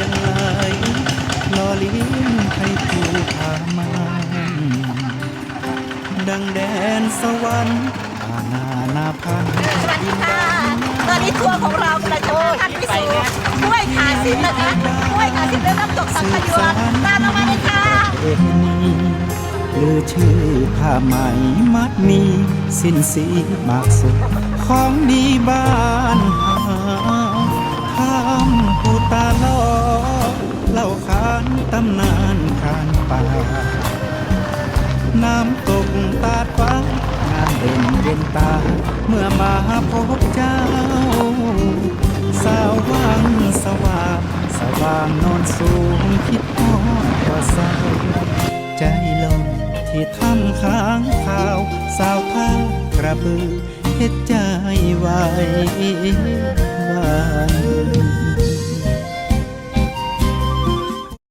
ยังไหลอลี้ให้ผู้พามาดังแดนสวรรค์ป่านานาพันธ์สวัสดีค่ะ ตอนนี้ทัวร์ของเรากำลังจะพท่านไปสู่กล้วยขาสิบนะคะด้วยขาสิบและน้ำตกสังขยวนตามเรามาเลยค่ะหรือชื่อผ้าไหมมัดมี สิ้นสีมากสุดของดีบ้าน ล่าขานตำนานขานป่า น้ำตกตาดฟ้างามเด่นเย็นตา เมื่อมาพบเจ้า สาววังสว่างสว่างนอนสูงคิดทอดกว่าสาใจลมที่ทำค้างข่าว สาวท่ากระบือเฮ็ดใจไว้วา